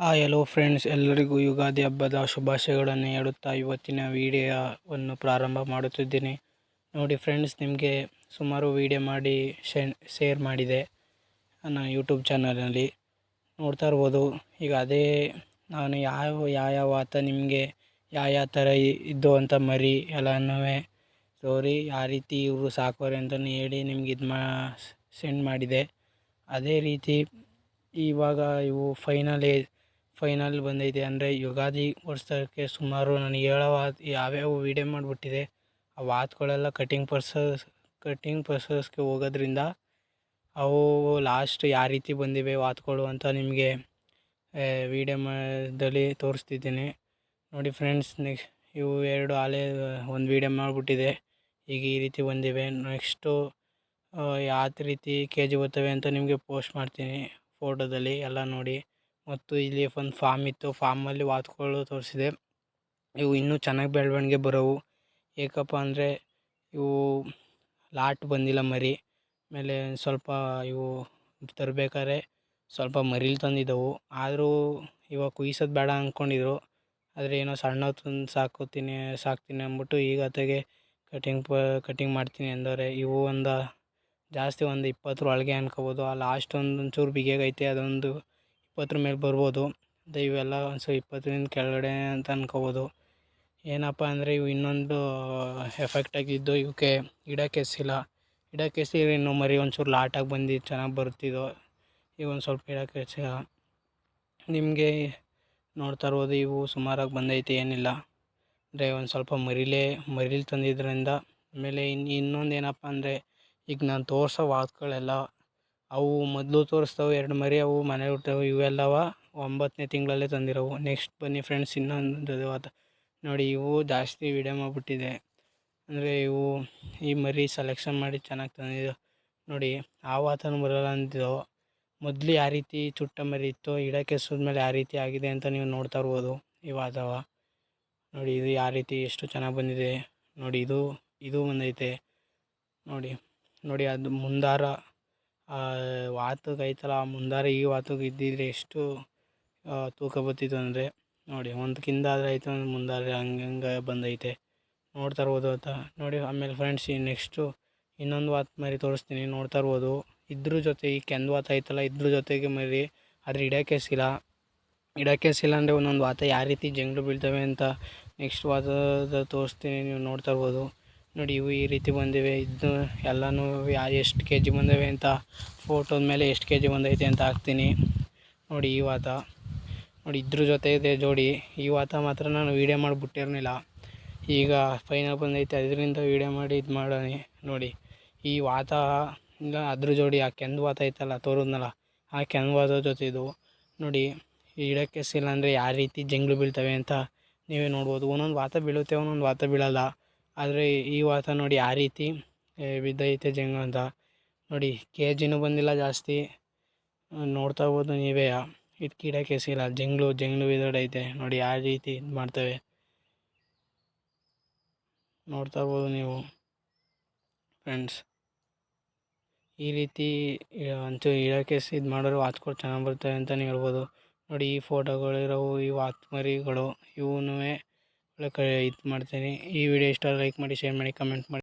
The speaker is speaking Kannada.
ಹಾಯ್ ಹಲೋ ಫ್ರೆಂಡ್ಸ್ ಎಲ್ಲರಿಗೂ ಯುಗಾದಿ ಹಬ್ಬದ ಶುಭಾಶಯಗಳನ್ನು ಹೇಳುತ್ತಾ ಇವತ್ತಿನ ವಿಡಿಯೋವನ್ನು ಪ್ರಾರಂಭ ಮಾಡುತ್ತಿದ್ದೀನಿ. ನೋಡಿ ಫ್ರೆಂಡ್ಸ್ ನಿಮಗೆ ಸುಮಾರು ವಿಡಿಯೋ ಮಾಡಿ ಶೇರ್ ಮಾಡಿದೆ ನನ್ನ ಯೂಟ್ಯೂಬ್ ಚಾನಲಲ್ಲಿ ನೋಡ್ತಾ ಇರ್ಬೋದು, ಈಗ ಅದೇ ನಾನು ಯಾವ ಯಾವ ಆತ ನಿಮಗೆ ಯಾವ ಯಾವ ಥರ ಇದ್ದು ಅಂತ ಮರಿ ಎಲ್ಲನೂ ಸ್ಟೋರಿ ಯಾವ ರೀತಿ ಇವರು ಸಾಕೋರೆ ಅಂತಲೂ ಹೇಳಿ ನಿಮ್ಗೆ ಇದು ಮಾ ಸೆಂಡ್ ಮಾಡಿದೆ. ಅದೇ ರೀತಿ ಇವಾಗ ಇವು ಫೈನಲ್ ಫೈನಲ್ ಬಂದೈತೆ. ಅಂದರೆ ಯುಗಾದಿ ವರ್ಷಕ್ಕೆ ಸುಮಾರು ನನಗೆ ಹೇಳೋ ವಾತ್ ಯಾವ್ಯಾವ ವೀಡಿಯೋ ಮಾಡಿಬಿಟ್ಟಿದೆ. ಆ ವಾತುಗಳೆಲ್ಲ ಕಟಿಂಗ್ ಪರ್ಸಸ್ ಕಟಿಂಗ್ ಪರ್ಸಸ್ಗೆ ಹೋಗೋದ್ರಿಂದ ಅವು ಲಾಸ್ಟ್ ಯಾವ ರೀತಿ ಬಂದಿವೆ ವಾತುಗಳು ಅಂತ ನಿಮಗೆ ವೀಡಿಯೋ ಮಾಡದಲ್ಲಿ ತೋರಿಸ್ತಿದ್ದೀನಿ. ನೋಡಿ ಫ್ರೆಂಡ್ಸ್ ನೆಕ್ಸ್ಟ್ ಇವು ಎರಡು ಆಲೆ ಒಂದು ವೀಡಿಯೋ ಮಾಡಿಬಿಟ್ಟಿದೆ. ಈಗ ಈ ರೀತಿ ಬಂದಿವೆ. ನೆಕ್ಸ್ಟು ಯಾವ ರೀತಿ ಕೆ ಜಿ ಬರ್ತವೆ ಅಂತ ನಿಮಗೆ ಪೋಸ್ಟ್ ಮಾಡ್ತೀನಿ ಫೋಟೋದಲ್ಲಿ ಎಲ್ಲ ನೋಡಿ. ಮತ್ತು ಇಲ್ಲಿ ಒಂದು ಫಾರ್ಮ್ ಇತ್ತು. ಫಾರ್ಮಲ್ಲಿ ವಾತ್ಗಳು ತೋರಿಸಿದೆ. ಇವು ಇನ್ನೂ ಚೆನ್ನಾಗಿ ಬೆಳವಣಿಗೆ ಬರೋವು. ಏಕಪ್ಪ ಅಂದರೆ ಇವು ಲಾಟ್ ಬಂದಿಲ್ಲ ಮರಿ. ಆಮೇಲೆ ಸ್ವಲ್ಪ ಇವು ತರಬೇಕಾದ್ರೆ ಸ್ವಲ್ಪ ಮರಿಲಿ ತಂದಿದ್ದವು. ಆದರೂ ಇವಾಗ ಕುಯ್ಸೋದು ಬೇಡ ಅಂದ್ಕೊಂಡಿದ್ರು ಆದರೆ ಏನೋ ಸಣ್ಣವು ತಂದು ಸಾಕೋತೀನಿ ಸಾಕ್ತೀನಿ ಅಂದ್ಬಿಟ್ಟು ಈಗ ಅತ್ತಗೆ ಕಟಿಂಗ್ ಪ ಕಟಿಂಗ್ ಮಾಡ್ತೀನಿ ಅಂದವ್ರೆ. ಇವು ಒಂದು ಜಾಸ್ತಿ ಒಂದು ಇಪ್ಪತ್ತರ ಒಳಗೆ ಅನ್ಕೋಬೋದು. ಆ ಲಾಸ್ಟ್ ಒಂದು ಒಂಚೂರು ಬಿಗಿಯಾಗೈತೆ. ಅದೊಂದು ಇಪ್ಪತ್ತರ ಮೇಲೆ ಬರ್ಬೋದು. ಮತ್ತು ಇವೆಲ್ಲ ಸೊ ಇಪ್ಪತ್ತರಿಂದ ಕೆಳಗಡೆ ಅಂತ ಅನ್ಕೋಬೋದು. ಏನಪ್ಪ ಅಂದರೆ ಇವು ಇನ್ನೊಂದು ಎಫೆಕ್ಟ್ ಆಗಿದ್ದು ಇವಕ್ಕೆ ಇಡಕ್ಕೆ ಎಸಿಲ್ಲ ಇಡಕ್ಕೆ ಇನ್ನೂ ಮರಿ ಒಂಚೂರು ಲಾಟಾಗಿ ಬಂದು ಚೆನ್ನಾಗಿ ಬರ್ತಿದ್ದೋ ಈಗ ಒಂದು ಸ್ವಲ್ಪ ಇಡಕ್ಕೆ ನಿಮಗೆ ನೋಡ್ತಾ ಇರ್ಬೋದು ಇವು ಸುಮಾರಾಗಿ ಬಂದೈತೆ, ಏನಿಲ್ಲ. ಅಂದರೆ ಒಂದು ಸ್ವಲ್ಪ ಮರಿಲೇ, ಮರಿಲಿ ತಂದಿದ್ದರಿಂದ ಆಮೇಲೆ ಇನ್ನು ಇನ್ನೊಂದು ಏನಪ್ಪ ಅಂದರೆ, ಈಗ ನಾನು ತೋರಿಸೋ ವಾತ್ಗಳೆಲ್ಲ ಅವು ಮೊದಲು ತೋರಿಸ್ತಾವೆ, ಎರಡು ಮರಿ ಅವು, ಮನೆ ಹುಟ್ಟವು ಇವೆಲ್ಲವ ಒಂಬತ್ತನೇ ತಿಂಗಳಲ್ಲೇ ತಂದಿರೋವು. ನೆಕ್ಸ್ಟ್ ಬನ್ನಿ ಫ್ರೆಂಡ್ಸ್ ಇನ್ನೊಂದು ವಾತ ನೋಡಿ, ಇವು ಜಾಸ್ತಿ ವಿಡಿಯೋ ಮಾಡಿಬಿಟ್ಟಿದೆ. ಅಂದರೆ ಇವು ಈ ಮರಿ ಸೆಲೆಕ್ಷನ್ ಮಾಡಿ ಚೆನ್ನಾಗಿ ತಂದಿದ್ದು. ನೋಡಿ, ಆ ವಾತನ ಬರಲ್ಲ ಅಂತಿದ್ದವು ಮೊದಲು ಯಾವ ರೀತಿ ಚುಟ್ಟ ಮರಿ ಇತ್ತು, ಇಡಕ್ಕೆ ಮೇಲೆ ಯಾವ ರೀತಿ ಆಗಿದೆ ಅಂತ ನೀವು ನೋಡ್ತಾ ಇರ್ಬೋದು ಈ ನೋಡಿ, ಇದು ಯಾವ ರೀತಿ ಎಷ್ಟು ಚೆನ್ನಾಗಿ ಬಂದಿದೆ. ನೋಡಿ, ಇದು ಇದು ಬಂದೈತೆ. ನೋಡಿ ನೋಡಿ, ಅದು ಮುಂದಾರ ವಾತಕ್ಕೆ ಐತಲ್ಲ ಮುಂದಾರ ಈ ವಾತಕ್ಕೆ ಇದ್ದಿದ್ರೆ ಎಷ್ಟು ತೂಕ ಬತ್ತಿತ್ತು ಅಂದರೆ, ನೋಡಿ ಒಂದಕ್ಕಿಂತ ಆದರೆ ಆಯಿತು ಒಂದು ಮುಂದಾದ್ರೆ ಹಂಗೆ ಹಂಗೆ ಬಂದೈತೆ. ನೋಡ್ತಾ ಇರ್ಬೋದು ಆತ ನೋಡಿ ಆಮೇಲೆ ಫ್ರೆಂಡ್ಸ್ ಈ ನೆಕ್ಸ್ಟು ಇನ್ನೊಂದು ವಾತ್ ಮರಿ ತೋರಿಸ್ತೀನಿ. ನೋಡ್ತಾ ಇರ್ಬೋದು. ಇದ್ರ ಜೊತೆ ಈ ಕೆಂದು ವಾತ ಐತಲ್ಲ, ಇದ್ರ ಜೊತೆಗೆ ಮರಿ ಆದರೆ ಇಡಕ್ಕೆ ಸಿಲ. ಇಡಕ್ಕೆ ಸಿಲ ಅಂದರೆ ಒಂದೊಂದು ವಾತ ಯಾವ ರೀತಿ ಜಂಗ್ಳು ಬೀಳ್ತವೆ ಅಂತ ನೆಕ್ಸ್ಟ್ ವಾತದ ತೋರಿಸ್ತೀನಿ. ನೀವು ನೋಡ್ತಾ ಇರ್ಬೋದು. ನೋಡಿ, ಇವು ಈ ರೀತಿ ಬಂದಿವೆ. ಇದು ಎಲ್ಲನೂ ಯಾ ಎಷ್ಟು ಕೆ ಜಿ ಬಂದಿವೆ ಅಂತ ಫೋಟೋದ ಮೇಲೆ ಎಷ್ಟು ಕೆ ಜಿ ಬಂದೈತೆ ಅಂತ ಹಾಕ್ತೀನಿ. ನೋಡಿ, ಈ ವಾತ. ನೋಡಿ, ಇದ್ರ ಜೊತೆ ಇದೆ ಜೋಡಿ. ಈ ವಾತ ಮಾತ್ರ ನಾನು ವೀಡಿಯೋ ಮಾಡಿ ಬಿಟ್ಟಿರಲಿಲ್ಲ ಈಗ ಫೈನಲ್ ಬಂದೈತೆ, ಅದರಿಂದ ವೀಡಿಯೋ ಮಾಡಿ ಇದು ಮಾಡೋಣ. ನೋಡಿ, ಈ ವಾತ, ಇಲ್ಲ, ಅದ್ರ ಜೋಡಿ, ಆ ಕೆಂದು ವಾತ ಐತಲ್ಲ, ತೋರಿದ್ನಲ್ಲ, ಆ ಕೆಂದು ವಾತ ಜೊತೆ ಇದು. ನೋಡಿ, ಇಡಕ್ಕೆ ಸಿಲ್ಲ ಅಂದರೆ ಯಾವ ರೀತಿ ಜಂಗ್ಲು ಬೀಳ್ತವೆ ಅಂತ ನೀವೇ ನೋಡ್ಬೋದು. ಒಂದೊಂದು ವಾತ ಬೀಳುತ್ತೆ, ಒಂದೊಂದು ವಾತ ಬೀಳಲ್ಲ. ಆದರೆ ಈ ವಾತ ನೋಡಿ ಆ ರೀತಿ ಬಿದ್ದೈತೆ ಜಂಗ ಅಂತ. ನೋಡಿ ಕೆ ಜಿನೂ ಬಂದಿಲ್ಲ ಜಾಸ್ತಿ. ನೋಡ್ತಾ ಇರ್ಬೋದು ನೀವೇ. ಇದು ಕೀಡಕ್ಕೆ ಸಿಗಲ್ಲ ಜಂಗ್ಳು ಜಂಗ್ಳು ಬಿದ್ದೋಡೈತೆ ನೋಡಿ, ಆ ರೀತಿ ಇದು ಮಾಡ್ತವೆ. ನೋಡ್ತಾ ಇರ್ಬೋದು ನೀವು, ಫ್ರೆಂಡ್ಸ್. ಈ ರೀತಿ ಅಂತೂ ಇಳಕ್ಕೆ ಇದು ಮಾಡಿದ್ರೆ ವಾತ್ಗಳು ಚೆನ್ನಾಗಿ ಬರ್ತವೆ ಅಂತಲೇ ಹೇಳ್ಬೋದು. ನೋಡಿ, ಈ ಫೋಟೋಗಳಿರೋವು, ಈ ವಾತ್ ಮರಿಗಳು ಇವೂ ಒಳ್ಳೆ ಕ ಇದು ಮಾಡ್ತೀನಿ. ಈ ವಿಡಿಯೋ ಇಷ್ಟ ಲೈಕ್ ಮಾಡಿ ಶೇರ್ ಮಾಡಿ ಕಮೆಂಟ್ ಮಾಡಿ.